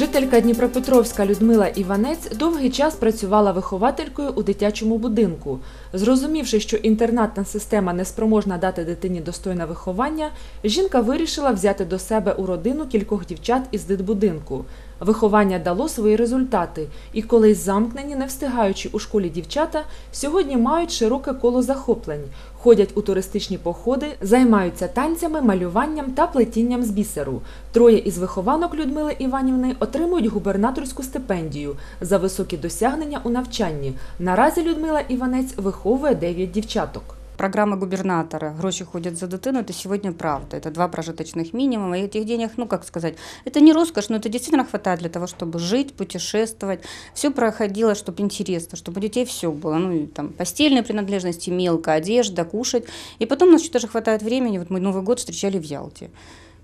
Жителька Дніпропетровська Людмила Іванець довгий час працювала вихователькою у дитячому будинку. Зрозумівши, що інтернатна система не спроможна дати дитині достойне виховання, жінка вирішила взяти до себе у родину кількох дівчат із дитбудинку. Виховання дало свої результати, і колись замкнені, не встигаючи у школі дівчата, сьогодні мають широке коло захоплень, ходять у туристичні походи, займаються танцями, малюванням та плетінням з бісеру. Троє із вихованок Людмили Іванівни отримують губернаторську стипендію за високі досягнення у навчанні. Наразі Людмила Іванець виховує дев'ять дівчаток. Программа губернатора «Гроши ходят за дитину» – это сегодня правда. Это два прожиточных минимума. И этих денег, ну как сказать, это не роскошь, но это действительно хватает для того, чтобы жить, путешествовать. Все проходило, чтобы интересно, чтобы у детей все было. Ну, и там постельные принадлежности, мелко, одежда, кушать. И потом у нас еще даже хватает времени. Вот мы Новый год встречали в Ялте.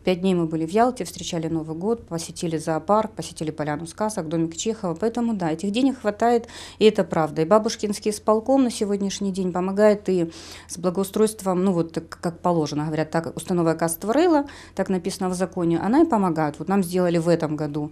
Пять дней мы были в Ялте, встречали Новый год, посетили зоопарк, посетили поляну сказок, домик Чехова. Поэтому да, этих денег хватает, и это правда. И бабушкинский исполком на сегодняшний день помогает и с благоустройством, ну вот как положено, говорят, так установа яка створила, так написано в законе, она и помогает. Вот нам сделали в этом году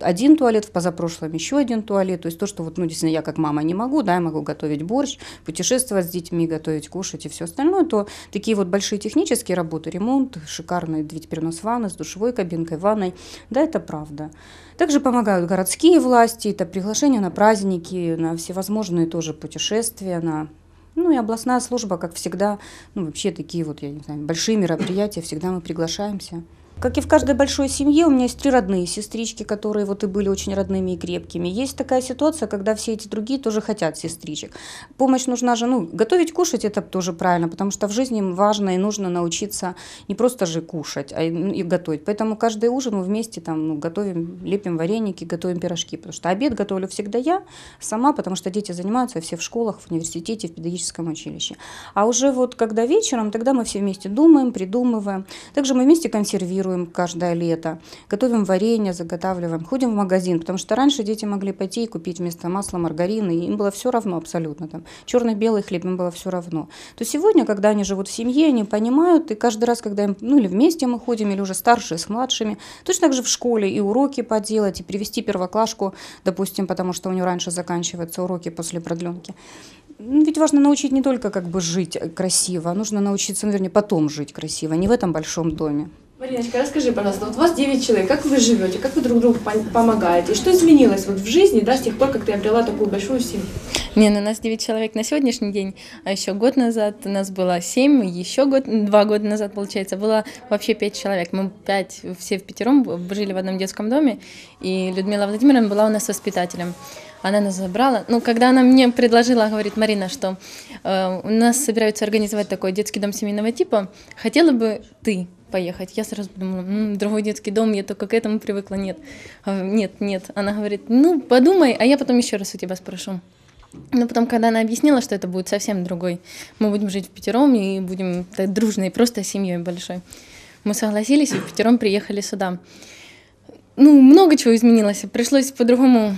один туалет, в позапрошлом еще один туалет. То есть то, что вот, ну, действительно, я как мама не могу, да, я могу готовить борщ, путешествовать с детьми, готовить, кушать и все остальное, то такие вот большие технические работы, ремонт, шикарный, теперь у нас ванна с душевой кабинкой, ванной, да, это правда. Также помогают городские власти, это приглашение на праздники, на всевозможные тоже путешествия, на ну и областная служба, как всегда, ну вообще такие вот, я не знаю, большие мероприятия, всегда мы приглашаемся. Как и в каждой большой семье, у меня есть три родные сестрички, которые вот и были очень родными и крепкими. Есть такая ситуация, когда все эти другие тоже хотят сестричек. Помощь нужна же, ну, готовить, кушать это тоже правильно, потому что в жизни важно и нужно научиться не просто же кушать, а и, и готовить. Поэтому каждый ужин мы вместе там ну, готовим, лепим вареники, готовим пирожки, потому что обед готовлю всегда я сама, потому что дети занимаются все в школах, в университете, в педагогическом училище. А уже вот когда вечером, тогда мы все вместе думаем, придумываем. Также мы вместе консервируем каждое лето, готовим варенье, заготавливаем, ходим в магазин, потому что раньше дети могли пойти и купить вместо масла маргарин, и им было все равно абсолютно. Там, черный-белый хлеб, им было все равно. То сегодня, когда они живут в семье, они понимают, и каждый раз, когда им, ну или вместе мы ходим, или уже старшие с младшими, точно так же в школе и уроки поделать, и привести первоклашку, допустим, потому что у нее раньше заканчиваются уроки после продленки. Ну, ведь важно научить не только как бы жить красиво, а нужно научиться, наверное, потом жить красиво, не в этом большом доме. Мариночка, расскажи, пожалуйста, вот у вас 9 человек, как вы живете, как вы друг другу пон- помогаете, что изменилось вот в жизни, да, с тех пор, как ты обрела такую большую семью? Не, ну нас 9 человек на сегодняшний день, а еще год назад у нас было 7, еще год, два года назад, получается, было вообще 5 человек. Мы 5, все в пятером жили в одном детском доме, и Людмила Владимировна была у нас воспитателем. Она нас забрала. Ну, когда она мне предложила, говорит Марина, что э, у нас собираются организовать такой детский дом семейного типа, хотела бы ты поехать. Я сразу подумала, «М, другой детский дом, я только к этому привыкла. Нет, А, нет, нет. Она говорит, ну, подумай, а я потом еще раз у тебя спрошу. Но потом, когда она объяснила, что это будет совсем другой, мы будем жить в пятером и будем так дружной, просто семьей большой. Мы согласились и в пятером приехали сюда. Ну, много чего изменилось. Пришлось по-другому,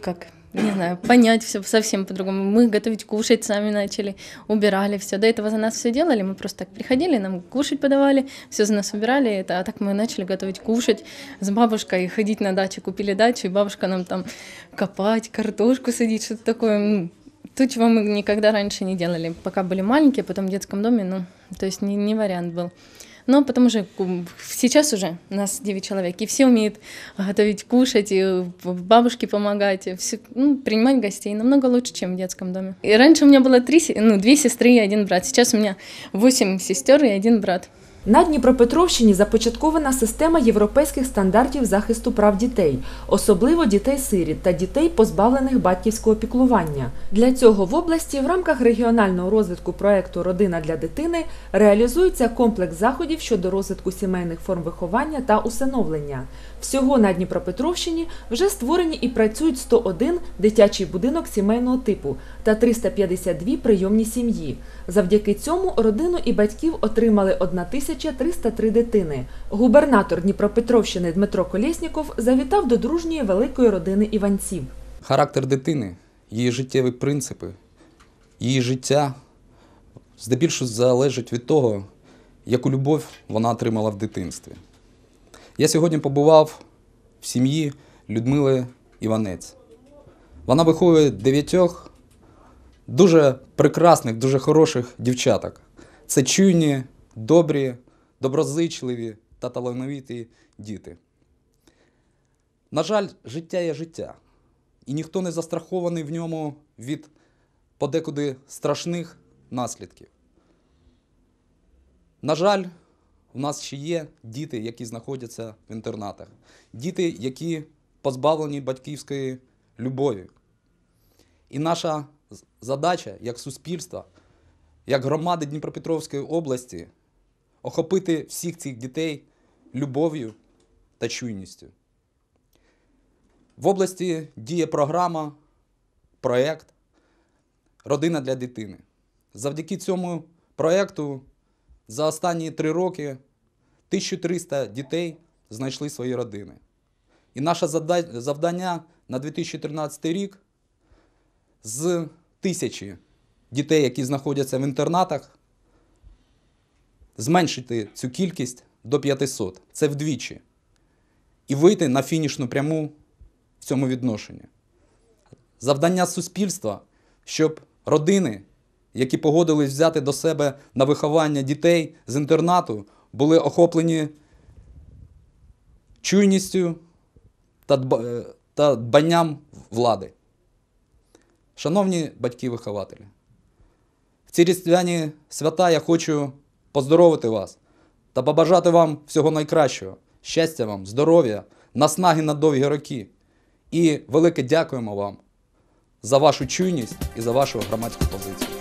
как, не знаю, понять все совсем по-другому. Мы готовить кушать сами начали, убирали все. До этого за нас все делали, мы просто так приходили, нам кушать подавали, все за нас убирали. Это, а так мы начали готовить кушать с бабушкой, ходить на дачу, купили дачу, и бабушка нам там копать, картошку садить, что-то такое. То, чего мы никогда раньше не делали. Пока были маленькие, потом в детском доме, ну, то есть не, не вариант был. Но потом уже сейчас уже нас 9 человек, и все умеют готовить, кушать, и бабушке помогать, и все, ну, принимать гостей намного лучше, чем в детском доме. И раньше у меня было три, ну, две сестры и один брат. Сейчас у меня 8 сестер и один брат. На Дніпропетровщині започаткована система європейських стандартів захисту прав дітей, особливо дітей-сиріт та дітей, позбавлених батьківського піклування. Для цього в області в рамках регіонального розвитку проекту Родина для дитини реалізується комплекс заходів щодо розвитку сімейних форм виховання та усиновлення. Всього на Дніпропетровщині вже створені і працюють 101 дитячий будинок сімейного типу та 352 прийомні сім'ї. Завдяки цьому родину і батьків отримали 1303 дитини. Губернатор Дніпропетровщини Дмитро Колєсніков завітав до дружньої великої родини іванців. Характер дитини, її життєві принципи, її життя здебільшого залежить від того, яку любов вона отримала в дитинстві. Я сьогодні побував в сім'ї Людмили Іванець. Вона виховує дев'ятьох дуже прекрасних, дуже хороших дівчаток. Це чуйні, добрі, доброзичливі та талановиті діти. На жаль, життя є життя, і ніхто не застрахований в ньому від подекуди страшних наслідків. На жаль, у нас ще є діти, які знаходяться в інтернатах, діти, які позбавлені батьківської любові. І наша задача як суспільства, як громади Дніпропетровської області охопити всіх цих дітей любов'ю та чуйністю. В області діє програма, проєкт Родина для дитини. Завдяки цьому проєкту за останні три роки 1300 дітей знайшли свої родини. І наше завдання на 2013 рік з тисячі дітей, які знаходяться в інтернатах, зменшити цю кількість до 500. Це вдвічі. І вийти на фінішну пряму в цьому відношенні. Завдання суспільства, щоб родини, які погодились взяти до себе на виховання дітей з інтернату, були охоплені чуйністю та, е, дбанням влади. Шановні батьки-вихователі, в ці різдвяні свята я хочу поздоровити вас та побажати вам всього найкращого, щастя вам, здоров'я, наснаги на довгі роки. І велике дякуємо вам за вашу чуйність і за вашу громадську позицію.